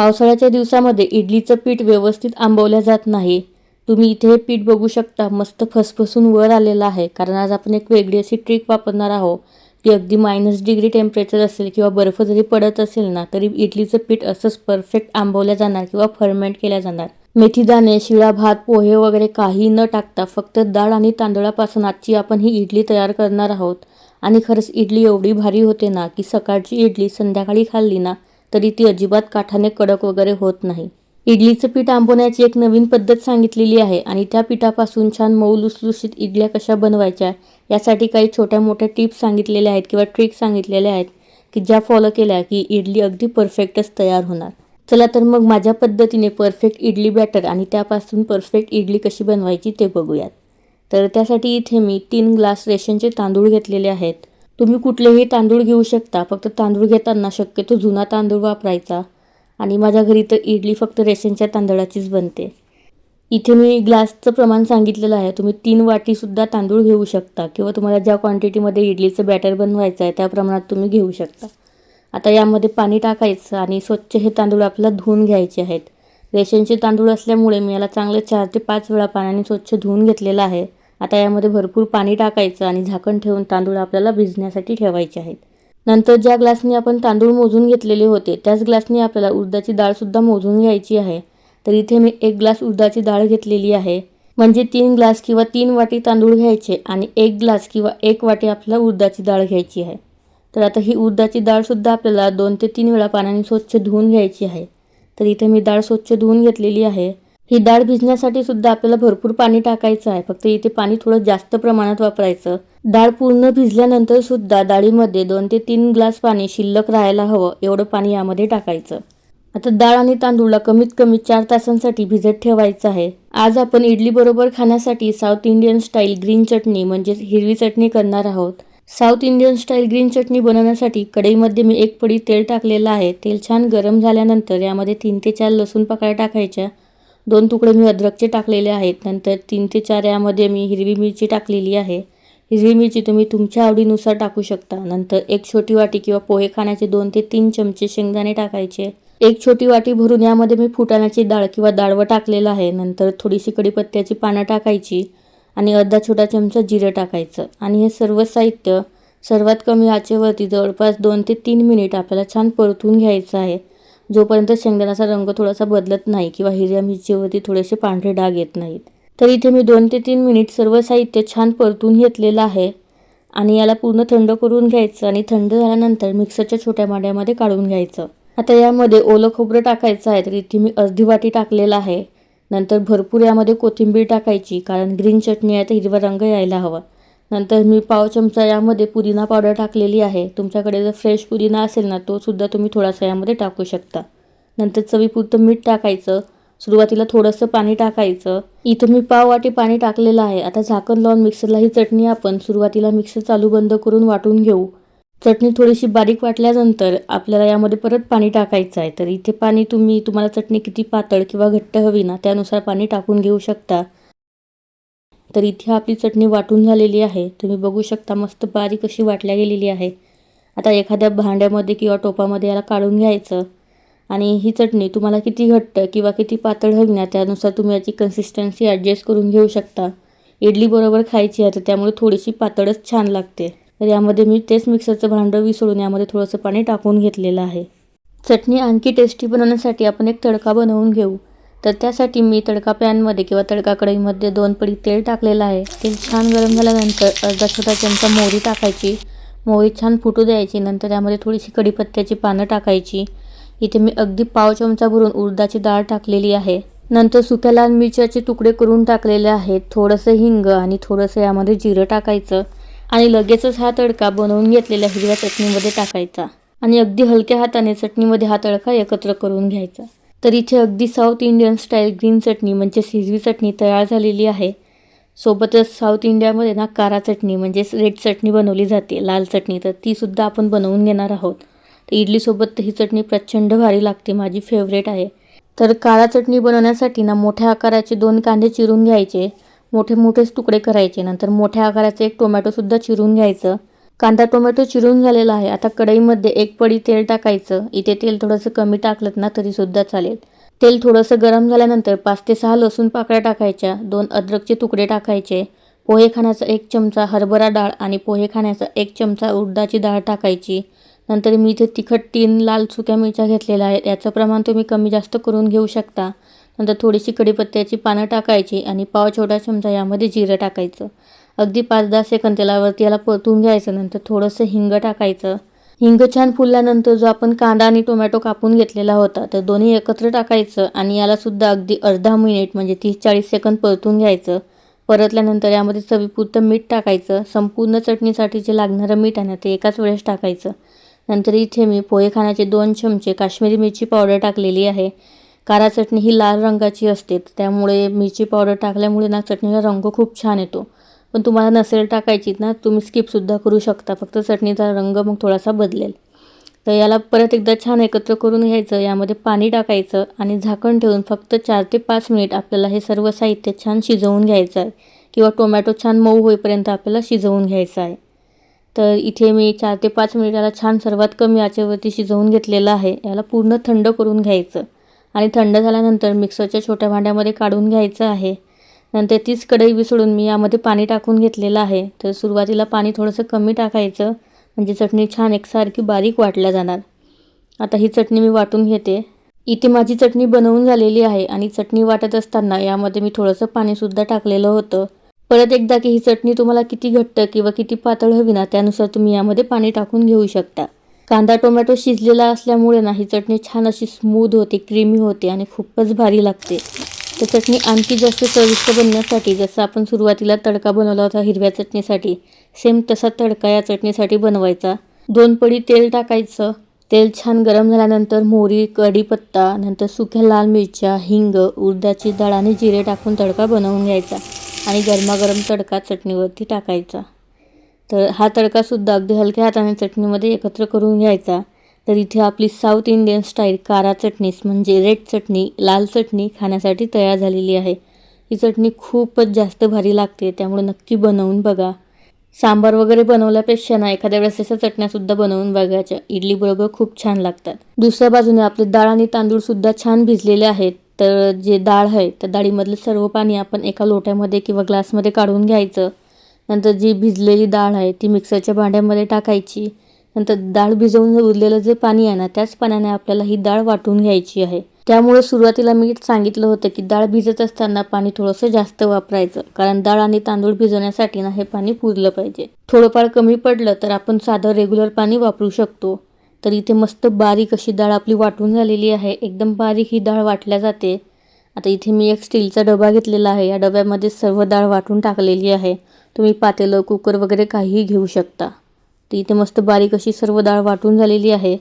पावसाळ्याच्या दिवसामध्ये इडलीचं पीठ व्यवस्थित आंबवलं जात नाही. तुम्ही इथे हे पीठ बघू शकता मस्त फसफसून वर आलेलं आहे. कारण आज आपण एक वेगळी अशी ट्रिक वापरणार आहोत. की अगदी मायनस डिग्री टेम्परेचर असेल किंवा बर्फ जरी पडत असेल ना तरी इडलीचं पीठ असंच परफेक्ट आंबवलं जाणार किंवा फर्मेंट केल्या जाणार. मेथीदाणे शिळा भात पोहे वगैरे काही न टाकता फक्त डाळ आणि तांदळापासून आजची आपण ही इडली तयार करणार आहोत. आणि खरंच इडली एवढी भारी होते ना की सकाळची इडली संध्याकाळी खाल्ली ना तरी ती अजिबात काठाने कडक वगैरे होत नाही. इडलीचं पीठ आंबवण्याची एक नवीन पद्धत सांगितलेली आहे आणि त्या पिठापासून छान मऊ लुसलुशीत इडल्या कशा बनवायच्या यासाठी काही छोट्या मोठ्या टिप्स सांगितलेल्या आहेत किंवा ट्रिक्स सांगितलेल्या आहेत की ज्या फॉलो केल्या की इडली अगदी परफेक्टच तयार होणार. चला तर मग माझ्या पद्धतीने परफेक्ट इडली बॅटर आणि त्यापासून परफेक्ट इडली कशी बनवायची ते बघूयात. तर त्यासाठी इथे मी तीन ग्लास रेशनचे तांदूळ घेतलेले आहेत. तुम्ही कुठलेही तांदूळ घेऊ शकता. फक्त तांदूळ घेताना शक्यतो जुना तांदूळ वापरायचा. आणि माझ्या घरी तर इडली फक्त रेशनच्या तांदळाचीच बनते. इथे मी ग्लासचं प्रमाण सांगितलेलं आहे. तुम्ही तीन वाटीसुद्धा तांदूळ घेऊ शकता. किंवा तुम्हाला ज्या क्वांटिटीमध्ये इडलीचं बॅटर बनवायचं आहे त्या प्रमाणात तुम्ही घेऊ शकता. आता यामध्ये पाणी टाकायचं आणि स्वच्छ हे तांदूळ आपल्याला धुवून घ्यायचे आहेत. रेशनचे तांदूळ असल्यामुळे मी याला चांगलं चार ते पाच वेळा पाण्याने स्वच्छ धुवून घेतलेलं आहे. आता यामध्ये भरपूर पाणी टाकायचं आणि झाकण ठेवून तांदूळ आपल्याला भिजण्यासाठी ठेवायचे आहेत. नंतर ज्या ग्लासने आपण तांदूळ मोजून घेतलेले होते त्याच ग्लासने आपल्याला उडदाची डाळसुद्धा मोजून घ्यायची आहे. तर इथे मी एक ग्लास उडदाची डाळ घेतलेली आहे. म्हणजे तीन ग्लास किंवा तीन वाटी तांदूळ घ्यायचे आणि एक ग्लास किंवा एक वाटी आपल्याला उडदाची डाळ घ्यायची आहे. तर आता ही उडदाची डाळसुद्धा आपल्याला दोन ते तीन वेळा पाण्याने स्वच्छ धुवून घ्यायची आहे. तर इथे मी डाळ स्वच्छ धुवून घेतलेली आहे. ही डाळ भिजण्यासाठी सुद्धा आपल्याला भरपूर पाणी टाकायचं आहे. फक्त इथे पाणी थोडं जास्त प्रमाणात वापरायचं. डाळ पूर्ण भिजल्यानंतर सुद्धा डाळीमध्ये दोन ते तीन ग्लास पाणी शिल्लक राहायला हवं एवढं पाणी यामध्ये टाकायचं. आता डाळ आणि तांदूळला कमीत कमी चार तासांसाठी भिजत ठेवायचं आहे. आज आपण इडली बरोबर खाण्यासाठी साऊथ इंडियन स्टाईल ग्रीन चटणी म्हणजेच हिरवी चटणी करणार आहोत. साऊथ इंडियन स्टाईल ग्रीन चटणी बनवण्यासाठी कढईमध्ये मी एक पडी तेल टाकलेलं आहे. तेल छान गरम झाल्यानंतर यामध्ये तीन ते चार लसूण पाकळ्या टाकायच्या. दोन तुकडे मी अद्रकचे टाकलेले आहेत. नंतर तीन ते चार यामध्ये मी हिरवी मिरची टाकलेली आहे. हिरवी मिरची तुम्ही तुमच्या आवडीनुसार टाकू शकता. नंतर एक छोटी वाटी किंवा पोहे खाण्याचे दोन ते तीन चमचे शेंगदाणे टाकायचे. एक छोटी वाटी भरून यामध्ये मी फुटाण्याची डाळ किंवा डाळवं टाकलेलं आहे. नंतर थोडीशी कढीपत्त्याची पानं टाकायची आणि अर्धा छोटा चमचा जिरं टाकायचं. आणि हे सर्व साहित्य सर्वात कमी आचेवरती जवळपास दोन ते तीन मिनिट आपल्याला छान परतून घ्यायचं आहे. जोपर्यंत शेंगदाण्याचा रंग थोडासा बदलत नाही किंवा हिरव्या मिरचीवरती थोडेसे पांढरे डाग येत नाहीत. तर इथे मी दोन ते तीन मिनिट सर्व साहित्य छान परतून घेतलेलं आहे आणि याला पूर्ण थंड करून घ्यायचं आणि थंड झाल्यानंतर मिक्सरच्या छोट्या मांड्यामध्ये काढून घ्यायचं. आता यामध्ये ओलं खोबरं टाकायचं आहे तर इथे मी अर्धी वाटी टाकलेलं आहे. नंतर भरपूर यामध्ये कोथिंबीर टाकायची कारण ग्रीन चटणी आहे तर हिरवा रंग यायला हवा. नंतर मी पाव चमचा यामध्ये पुदिना पावडर टाकलेली आहे. तुमच्याकडे जर फ्रेश पुदिना असेल ना तोसुद्धा तुम्ही थोडासा यामध्ये टाकू शकता. नंतर चवीपुरतं मीठ टाकायचं. सुरुवातीला थोडंसं पाणी टाकायचं. इथं मी पाव वाटी पाणी टाकलेलं आहे. आता झाकण लावून मिक्सरला ही चटणी आपण सुरुवातीला मिक्सर चालू बंद करून वाटून घेऊ. चटणी थोडीशी बारीक वाटल्यानंतर आपल्याला यामध्ये परत पाणी टाकायचं आहे. तर इथे पाणी तुम्ही तुम्हाला चटणी किती पातळ किंवा घट्ट हवी ना त्यानुसार पाणी टाकून घेऊ शकता. तर इथे आपली चटणी वाटून झालेली आहे. तुम्ही बघू शकता मस्त बारीक अशी वाटल्या गेलेली आहे. आता एखाद्या भांड्यामध्ये किंवा टोपामध्ये याला काढून घ्यायचं. आणि ही चटणी तुम्हाला किती घट्ट किंवा किती पातळ हवी ना त्यानुसार तुम्ही याची कन्सिस्टन्सी ॲडजस्ट करून घेऊ शकता. इडली बरोबर खायची आहे तर त्यामुळे थोडीशी पातळच छान लागते. तर यामध्ये मी तेच मिक्सरचं भांडं विसळून यामध्ये थोडंसं पाणी टाकून घेतलेलं आहे. चटणी आणखी टेस्टी बनवण्यासाठी आपण एक तडका बनवून घेऊ. तर त्यासाठी मी तडका पॅनमध्ये किंवा तडका कढईमध्ये दोन पडी तेल टाकलेलं आहे. तेल छान गरम झाल्यानंतर अर्धा छोटा चमचा मोहरी टाकायची. मोहरी छान फुटू द्यायची. नंतर त्यामध्ये थोडीशी कढीपत्त्याची पानं टाकायची. इथे मी अगदी पाव चमचा भरून उडदाची डाळ टाकलेली आहे. नंतर सुक्या लाल मिरच्याचे तुकडे करून टाकलेले आहेत. थोडंसं हिंग आणि थोडंसं यामध्ये जिरं टाकायचं आणि लगेचच हा तडका बनवून घेतलेल्या हिरव्या चटणीमध्ये टाकायचा आणि अगदी हलक्या हाताने चटणीमध्ये हा तडका एकत्र करून घ्यायचा. तर इथे अगदी साऊथ इंडियन स्टाईल ग्रीन चटणी म्हणजे हिरवी चटणी तयार झालेली आहे. सोबतच साऊथ इंडियामध्ये ना कारा चटणी म्हणजेच रेड चटणी बनवली जाते लाल चटणी. तर तीसुद्धा आपण बनवून घेणार आहोत. तर इडलीसोबत ही चटणी प्रचंड भारी लागते माझी फेवरेट आहे. तर काळा चटणी बनवण्यासाठी ना मोठ्या आकाराचे दोन कांदे चिरून घ्यायचे. मोठे मोठेच तुकडे करायचे. नंतर मोठ्या आकाराचे एक टोमॅटोसुद्धा चिरून घ्यायचं. कांदा टोमॅटो चिरून झालेला आहे. आता कढईमध्ये एक पडी तेल टाकायचं. इथे तेल थोडंसं कमी टाकलं ना तरीसुद्धा चालेल. तेल थोडंसं गरम झाल्यानंतर पाच ते सहा लसूण पाकळ्या टाकायच्या. दोन अद्रकचे तुकडे टाकायचे. पोहे खाण्याचा एक चमचा हरभरा डाळ आणि पोहे खाण्याचा एक चमचा उडदाची डाळ टाकायची. नंतर मी इथे तिखट तीन लाल सुक्या मिरच्या घेतलेल्या आहेत. याचं प्रमाण तुम्ही कमी जास्त करून घेऊ शकता. नंतर थोडीशी कढीपत्त्याची पानं टाकायची आणि पाव छोटा चमचा यामध्ये जिरं टाकायचं. अगदी पाच दहा सेकंद तेलावरती याला परतून घ्यायचं नंतर थोडंसं हिंग टाकायचं. हिंग छान फुलल्यानंतर जो आपण कांदा आणि टोमॅटो कापून घेतलेला होता तर दोन्ही एकत्र टाकायचं आणि यालासुद्धा अगदी अर्धा मिनिट म्हणजे तीस चाळीस सेकंद परतून घ्यायचं. परतल्यानंतर यामध्ये चवीपुरतं मीठ टाकायचं संपूर्ण चटणीसाठी जे लागणारं मीठ आहे ना ते एकाच वेळेस टाकायचं. नंतर इथे मी पोहे खाण्याचे दोन चमचे काश्मीरी मिरची पावडर टाकलेली आहे. कारा चटणी ही लाल रंगाची असते त्यामुळे मिरची पावडर टाकल्यामुळे ना चटणीला रंग खूप छान येतो. पण तुम्हाला नसेल टाकायची ना तुम्ही स्किपसुद्धा करू शकता. फक्त चटणीचा रंग मग थोडासा बदलेल. तर याला परत एकदा छान एकत्र करून घ्यायचं यामध्ये पाणी टाकायचं आणि झाकण ठेवून फक्त चार ते पाच मिनिट आपल्याला हे सर्व साहित्य छान शिजवून घ्यायचं आहे किंवा टोमॅटो छान मऊ होईपर्यंत आपल्याला शिजवून घ्यायचं आहे तर इथे मी चार ते पाच मिनिटाला छान सर्वात कमी आचेवरती शिजवून घेतलेलं आहे. याला पूर्ण थंड करून घ्यायचं आणि थंड झाल्यानंतर मिक्सरच्या छोट्या भांड्यामध्ये काढून घ्यायचं आहे. नंतर तीच कढई विसळून मी यामध्ये पाणी टाकून घेतलेलं आहे. तर सुरुवातीला पाणी थोडंसं कमी टाकायचं म्हणजे चटणी छान एकसारखी बारीक वाटल्या जाणार. आता ही चटणी मी वाटून घेते. इथे माझी चटणी बनवून झालेली आहे आणि चटणी वाटत असताना यामध्ये मी थोडंसं पाणीसुद्धा टाकलेलं होतं. परत एकदा की ही चटणी तुम्हाला किती घट्ट किंवा किती पातळ हवी ना त्यानुसार तुम्ही यामध्ये पाणी टाकून घेऊ शकता. कांदा टोमॅटो शिजलेला असल्यामुळे ना ही चटणी छान अशी स्मूद होते क्रीमी होते आणि खूपच भारी लागते. तर चटणी आणखी जास्त चविष्ट बनण्यासाठी जसं आपण सुरुवातीला तडका बनवला होता हिरव्या चटणीसाठी सेम तसा तडका या चटणीसाठी बनवायचा. दोन पडी तेल टाकायचं. तेल छान गरम झाल्यानंतर मोहरी कढीपत्ता नंतर सुक्या लाल मिरच्या हिंग उडदाची डाळ आणि जिरे टाकून तडका बनवून घ्यायचा आणि गरमागरम तडका चटणीवरती टाकायचा. तर हा तडकासुद्धा अगदी हलक्या हाताने चटणीमध्ये एकत्र करून घ्यायचा. तर इथे आपली साऊथ इंडियन स्टाईल कारा चटणीस म्हणजे रेड चटणी लाल चटणी खाण्यासाठी तयार झालेली आहे. ही चटणी खूपच जास्त भारी लागते त्यामुळे नक्की बनवून बघा. सांबार वगैरे बनवल्यापेक्षा ना एखाद्या वेळेस अशा चटण्यासुद्धा बनवून बघायच्या. इडली बरोबर खूप छान लागतात. दुसऱ्या बाजूने आपले डाळ आणि तांदूळसुद्धा छान भिजलेले आहेत. तर जे डाळ आहे त्या डाळीमधलं सर्व पाणी आपण एका लोट्यामध्ये किंवा ग्लासमध्ये काढून घ्यायचं. नंतर जी भिजलेली डाळ आहे ती मिक्सरच्या भांड्यामध्ये टाकायची. नंतर डाळ भिजवून उरलेलं जे पाणी आहे ना त्याच पाण्याने आपल्याला ही डाळ वाटून घ्यायची आहे. त्यामुळे सुरुवातीला मी सांगितलं होतं की डाळ भिजत असताना पाणी थोडंसं जास्त वापरायचं कारण डाळ आणि तांदूळ भिजवण्यासाठी ना हे पाणी पुरलं पाहिजे. थोडंफार कमी पडलं तर आपण साधं रेग्युलर पाणी वापरू शकतो. तर इथे मस्त बारीक अशी डाळ आपली वाटून झालेली आहे. एकदम बारीक ही डाळ वाटल्या जाते. आता इथे मी एक स्टीलचा डबा घेतलेला आहे. या डब्यामध्ये सर्व डाळ वाटून टाकलेली आहे. तुम्ही पातेलं कुकर वगैरे काहीही घेऊ शकता. तर इथे मस्त बारीक अशी सर्व डाळ वाटून झालेली आहे.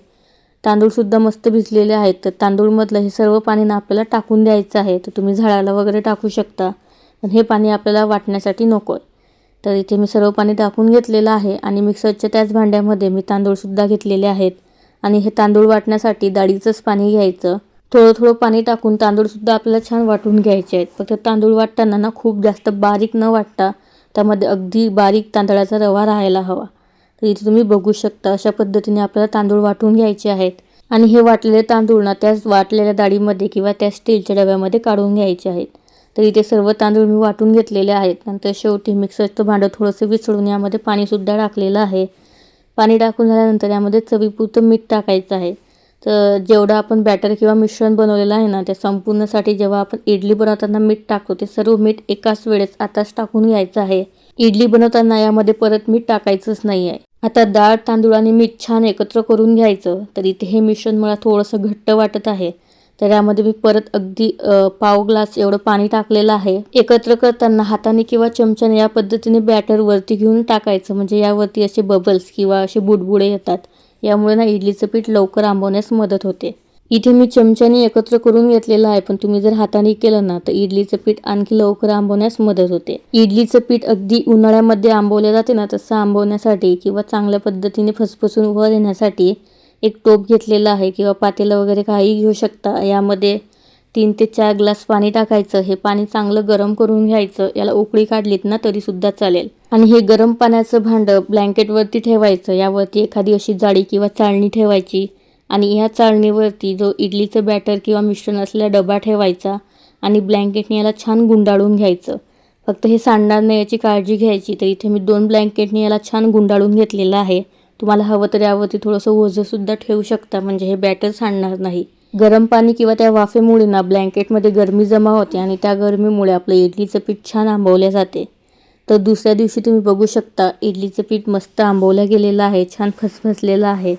तांदूळसुद्धा मस्त भिजलेले आहेत. तर तांदूळमधलं हे सर्व पाणी ना आपल्याला टाकून द्यायचं आहे. तर तुम्ही झाडाला वगैरे टाकू शकता. पण हे पाणी आपल्याला वाटण्यासाठी नको आहे. तर इथे मी सर्व पाणी टाकून घेतलेलं आहे आणि मिक्सरच्या त्याच भांड्यामध्ये मी तांदूळसुद्धा घेतलेले आहेत. आणि हे तांदूळ वाटण्यासाठी डाळीचंच पाणी घ्यायचं. थोडं थोडं पाणी टाकून तांदूळसुद्धा आपल्याला छान वाटून घ्यायचे आहेत. फक्त तांदूळ वाटताना ना खूप जास्त बारीक न वाटता त्यामध्ये अगदी बारीक तांदळाचा रवा राहायला हवा. तर इथे तुम्ही बघू शकता अशा पद्धतीने आपल्याला तांदूळ वाटून घ्यायचे आहेत. आणि हे वाटलेले तांदूळ ना त्याच वाटलेल्या डाळीमध्ये किंवा त्या स्टीलच्या डब्यामध्ये काढून घ्यायचे आहेत. तर इथे सर्व तांदूळ मी वाटून घेतलेले आहेत. नंतर शेवटी मिक्सरचं भांडं थोडंसं विसळून यामध्ये पाणीसुद्धा टाकलेलं आहे. पाणी टाकून झाल्यानंतर यामध्ये चवीपुरतं मीठ टाकायचं आहे. तर जेवढं आपण बॅटर किंवा मिश्रण बनवलेलं आहे ना त्या संपूर्णसाठी जेव्हा आपण इडली बनवताना मीठ टाकतो ते सर्व मीठ एकाच वेळेस आताच टाकून घ्यायचं आहे. इडली बनवताना यामध्ये परत मीठ टाकायचंच नाही आहे आता डाळ तांदूळ आणि मीठ छान एकत्र करून घ्यायचं. तर इथे हे मिश्रण मला थोडंसं घट्ट वाटत आहे. तर यामध्ये मी परत अगदी पाव ग्लास एवढं पाणी टाकलेलं आहे. एकत्र करताना हाताने किंवा चमच्याने या पद्धतीने बॅटर वरती घेऊन टाकायचं. म्हणजे यावरती असे बबल्स किंवा असे बुडबुडे येतात. यामुळे ना इडलीचं पीठ लवकर आंबवण्यास मदत होते. इथे मी चमच्याने एकत्र करून घेतलेलं आहे पण तुम्ही जर हाताने केलं ना तर इडलीचं पीठ आणखी लवकर आंबवण्यास मदत होते. इडलीचं पीठ अगदी उन्हाळ्यामध्ये आंबवले जाते ना तसं आंबवण्यासाठी किंवा चांगल्या पद्धतीने फसफसून वर येण्यासाठी एक टोप घेतलेला आहे किंवा पातेलं वगैरे काही घेऊ शकता. यामध्ये तीन ते चार ग्लास पाणी टाकायचं हे पाणी चांगलं गरम करून घ्यायचं याला उकळी काढलीत ना तरीसुद्धा चालेल. आणि हे गरम पाण्याचं भांडं ब्लँकेटवरती ठेवायचं यावरती एखादी अशी जाळी किंवा चाळणी ठेवायची. आणि ह्या चाळणीवरती जो इडलीचं बॅटर किंवा मिश्रण असलेला डबा ठेवायचा आणि ब्लँकेटने याला छान गुंडाळून घ्यायचं. फक्त हे सांडणार नाही याची काळजी घ्यायची तर इथे मी दोन ब्लँकेटने याला छान गुंडाळून घेतलेलं आहे. तुम्हाला हवं तर यावरती थोडंसं ओझंसुद्धा ठेवू शकता म्हणजे हे बॅटर सांडणार नाही. गरम पाणी किंवा त्या वाफेमुळे ना ब्लँकेटमध्ये गरमी जमा होते आणि त्या गरमीमुळे आपलं इडलीचं पीठ छान आंबवल्या जाते. तर दुसऱ्या दिवशी तुम्ही बघू शकता इडलीचं पीठ मस्त आंबवलं गेलेलं आहे छान फसफसलेलं आहे.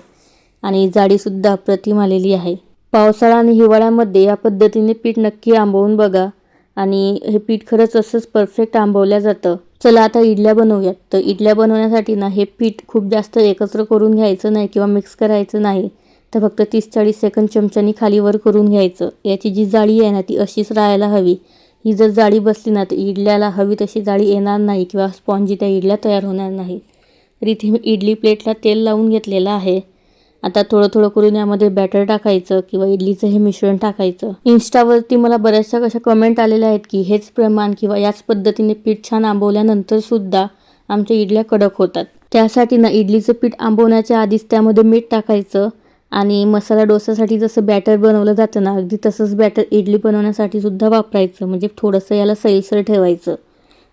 आणि जाडीसुद्धा अप्रतिम आलेली आहे. पावसाळा आणि हिवाळ्यामध्ये या पद्धतीने पीठ नक्की आंबवून बघा. आणि हे पीठ खरंच असंच परफेक्ट आंबवलं जातं. चला आता इडल्या बनवूयात. तर इडल्या बनवण्यासाठी ना हे पीठ खूप जास्त एकत्र करून घ्यायचं नाही किंवा मिक्स करायचं नाही. तर फक्त तीस चाळीस सेकंद चमच्यानी खालीवर करून घ्यायचं. याची जी जाळी आहे ना ती अशीच राहायला हवी. ही जर जाळी बसली ना तर इडल्याला हवी तशी जाळी येणार नाही किंवा स्पॉन्जी त्या इडल्या तयार होणार नाही. तर इथे मी इडली प्लेटला तेल लावून घेतलेलं आहे. आता थोडं थोडं करून यामध्ये बॅटर टाकायचं किंवा इडलीचं हे मिश्रण टाकायचं. इन्स्टावरती मला बऱ्याचशा कशा कमेंट आलेल्या आहेत की हेच प्रमाण किंवा याच पद्धतीने पीठ छान आंबवल्यानंतर सुद्धा आमच्या इडल्या कडक होतात. त्यासाठी ना इडलीचं पीठ आंबवण्याच्या आधीच त्यामध्ये मीठ टाकायचं आणि मसाला डोसासाठी जसं बॅटर बनवलं जातं ना अगदी तसंच बॅटर इडली बनवण्यासाठी सुद्धा वापरायचं. म्हणजे थोडंसं याला सैलसर ठेवायचं.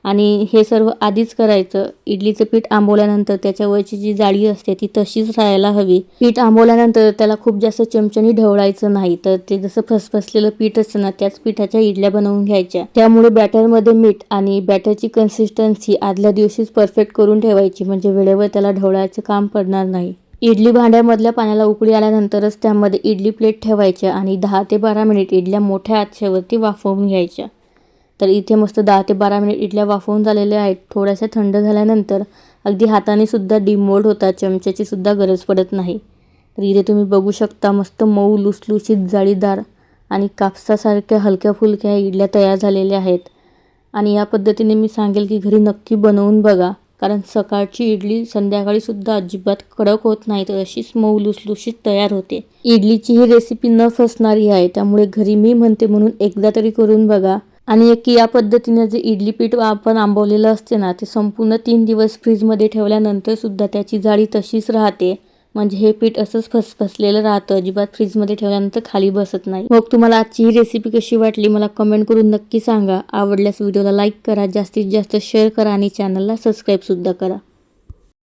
आणि हे सर्व आधीच करायचं. इडलीचं पीठ आंबवल्यानंतर त्याच्यावरची जी जाळी असते ती तशीच राहायला हवी. पीठ आंबवल्यानंतर त्याला खूप जास्त चमच्यानी ढवळायचं नाही तर ते जसं फसफसलेलं पीठ असतं ना त्याच पिठाच्या इडल्या बनवून घ्यायच्या. त्यामुळे बॅटरमध्ये मीठ आणि बॅटरची कन्सिस्टन्सी आदल्या दिवशीच परफेक्ट करून ठेवायची म्हणजे वेळेवर त्याला ढवळायचं काम पडणार नाही. इडली भांड्यामधल्या पाण्याला उकळी आल्यानंतरच त्यामध्ये इडली प्लेट ठेवायच्या आणि दहा ते बारा मिनिट इडल्या मोठ्या आचेवरती वाफवून घ्यायच्या. तर इथे मस्त दहा ते बारा मिनिट इडल्या वाफवून झालेल्या आहेत. थोड्याशा थंड झाल्यानंतर अगदी हाताने सुद्धा डिमोल्ड होतात. चमच्याची सुद्धा गरज पडत नाही. तर इथे तुम्ही बघू शकता मस्त मऊ लुसलुशीत जाळीदार आणि कापसासारख्या हलक्या फुलक्या इडल्या तयार झालेल्या आहेत. आणि या पद्धतीने मी सांगेल की घरी नक्की बनवून बघा. कारण सकाळची इडली संध्याकाळीसुद्धा अजिबात कडक होत नाही तर अशीच मऊ लुसलुशीत तयार होते. इडलीची ही रेसिपी न फसणारी आहे. त्यामुळे घरी मी म्हणते म्हणून एकदा तरी करून बघा. आणि एक या पद्धतीने जे इडली पीठ आपण आंबवलेलं असते ना ते संपूर्ण तीन दिवस फ्रीजमध्ये ठेवल्यानंतरसुद्धा त्याची जाळी तशीच राहते. म्हणजे हे पीठ असंच फसफसलेलं राहतं अजिबात फ्रीजमध्ये ठेवल्यानंतर खाली बसत नाही. मग तुम्हाला आजची ही रेसिपी कशी वाटली मला कमेंट करून नक्की सांगा. आवडल्यास व्हिडिओला लाईक करा जास्तीत जास्त शेअर करा आणि चॅनलला सबस्क्राईबसुद्धा करा.